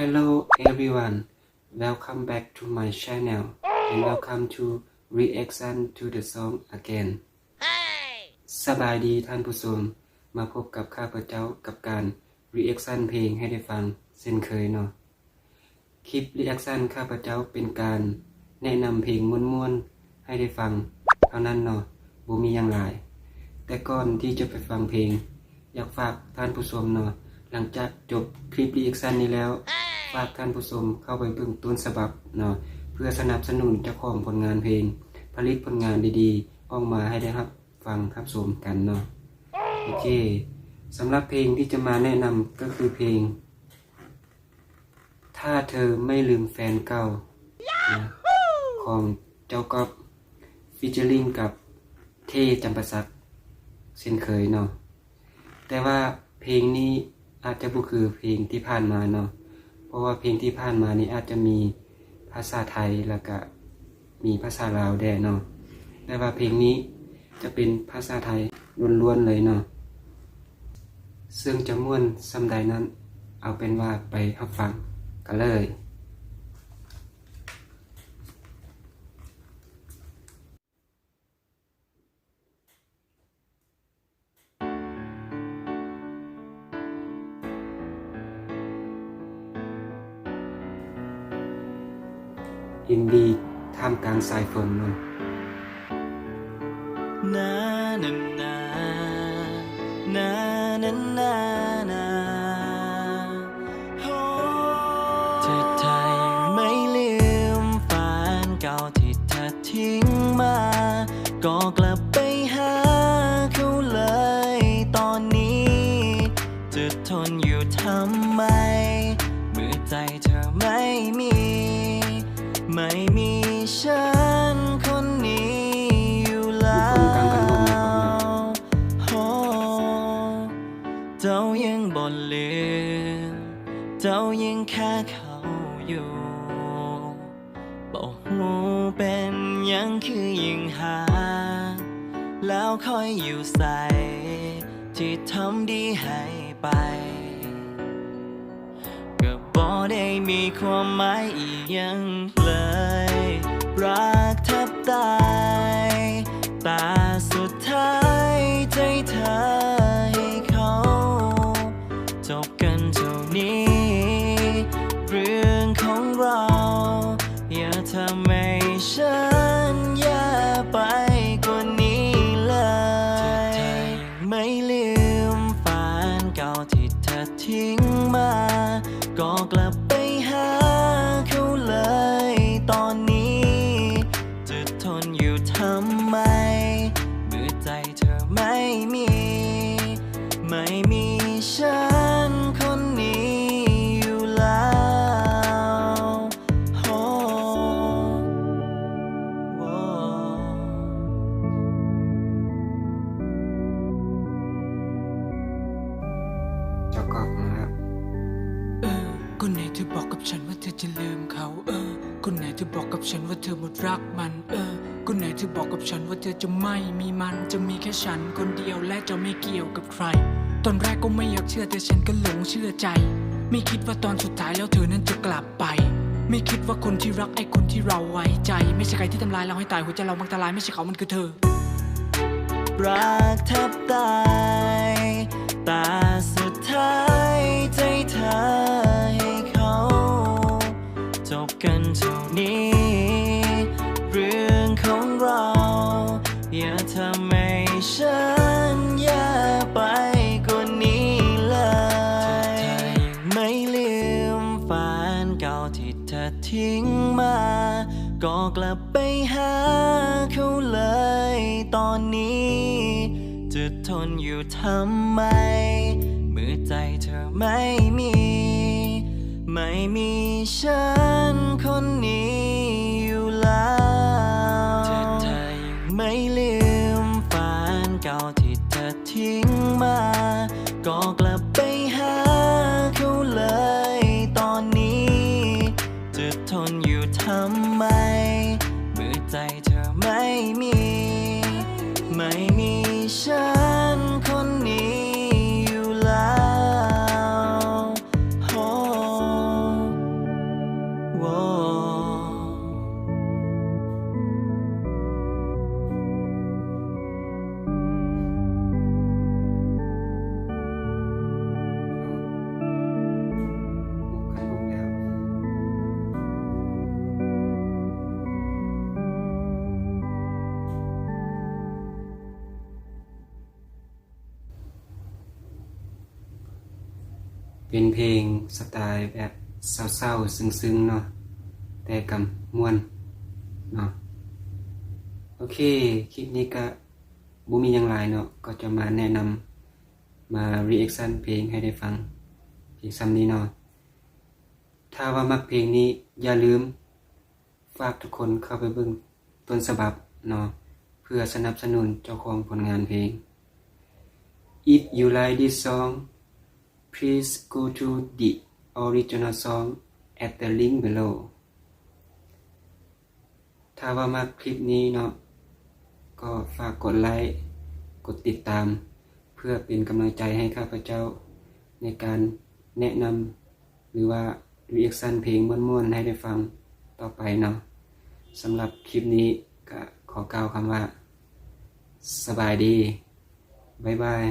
Hello everyone, welcome back to my channel and welcome to reaction to the song again. สบายดีท่านผู้ชมมาพบกับข้าพเจ้ากับการ reaction เพลงให้ได้ฟังเช่นเคยเนาะคลิป reaction ข้าพเจ้าเป็นการแนะนำเพลงม่วนๆให้ได้ฟัง เท่านั้นเนาะบ่มีอย่างหลายแต่ก่อนที่จะไปฟังเพลง อยากฝากท่านผู้ชมเนาะ ลังจากจบคลิป reaction นี้แล้ว ฝากท่านผู้ชมเข้าไปเบิ่งต้นฉบับเนาะเพื่อสนับสนุนเจ้าของผลงานเพลง ผลิตผลงานดีๆ ออกมาให้ได้ครับ ฟังครับชมกันเนาะโอเคสำหรับเพลงที่จะมาแนะนำก็คือเพลง ถ้าเธอไม่ลืมแฟนเก่านะของเจ้าก๊อฟฟิชเชอริงกับเท่จำปาสักเช่นเคยเนาะแต่ว่าเพลงนี้ อาจจะบุคือเพลงที่ผ่านมาเนาะเพราะว่าเพลงที่ผ่านมานี้อาจจะมีภาษาไทยแล้วก็มีภาษาลาวแด่เนาะแต่ว่าเพลงนี้จะเป็นภาษาไทยล้วนๆเลยเนาะซึ่งจะม่วนซำใดนั้น เอาเป็นว่าไปรับฟังกันเลย ยินดีท่ามกลางสายฝนนาะนานานานานานานาเธอไทยไม่ลืมฝันเก่าที่เธอทิ้งมา ก็กลับไปายังบ่ลืมเจ้ายังแค่เขาอยู่บอกหูเป็นยังคือยิ่งหา แล้วคอยอยู่ใส่ที่ทำดีให้ไปก็บ่ได้มีความหมายอีกอยังเลย รักแทบตายต่สุด อย่าท เจ้าก๊อฟนะครับ เออ คนไหนเธอบอกกับฉันว่าเธอจะลืมเขา เออ คนไหนเธอบอกกับฉันว่าเธอหมดรักมัน เออ คนไหนเธอบอกกับฉันว่าเธอจะไม่มีมัน จะมีแค่ฉันคนเดียวและจะไม่เกี่ยวกับใคร ตอนแรกก็ไม่อยากเชื่อแต่ฉันก็หลงเชื่อใจ ไม่คิดว่าตอนสุดท้ายแล้วเธอนั้นจะกลับไป ไม่คิดว่าคนที่รักไอ้คนที่เราไว้ใจ ไม่ใช่ใครที่ทำลายเราให้ตายหัวใจเราบังตลายไม่ใช่เขามันคือเธอ รักแทบตายแต่สุดท้ายใจเธอให้เขา จบกันเท่านี้ เรื่องของเรา อย่าทำให้ฉันแย่ไปกว่านี้เลยเธอยังไม่ลืมแฟนเก่าที่เธอทิ้งมา ก็กลับไปหาเขาเลยตอนนี้ จะทนอยู่ทำไม เมื่อใจเธอไม่มี ไม่มีฉันคนนี้อยู่แล้วเธอเธอยังไม่ลืมแฟนเก่าที่เธอทิ้งมา ก็กลับไปหาเขาเลยตอนนี้ จะทนอยู่ทำไม เมื่อใจเธอไม่มี ไม่มี เป็นเพลงสไตล์แบบ เศร้าๆซึ้งๆเนาะแต่กำมวนเนาะโอเค คลิปนี้ก็บ่มีหยังหลายเนาะก็จะมาแนะนำมา reaction เพลงให้ได้ฟังเพียงซ้ำนี้เนาะถ้าว่ามักเพลงนี้อย่าลืม ฝากทุกคนเข้าไปเบิ่งต้นฉบับเนาะเพื่อสนับสนุนเจ้าของผลงานเพลง If you like this song please go to the original song at the link below ถ้าว่ามักคลิปนี้เนาะก็ฝากกดไลค์ กดติดตาม เพื่อเป็นกำลังใจให้ข้าพเจ้า ในการแนะนำหรือว่า reaction เพลงม่วนๆ ให้ได้ฟังต่อไปเนาะสำหรับคลิปนี้ก็ขอกล่าวคำว่า สบายดี บ๊ายบาย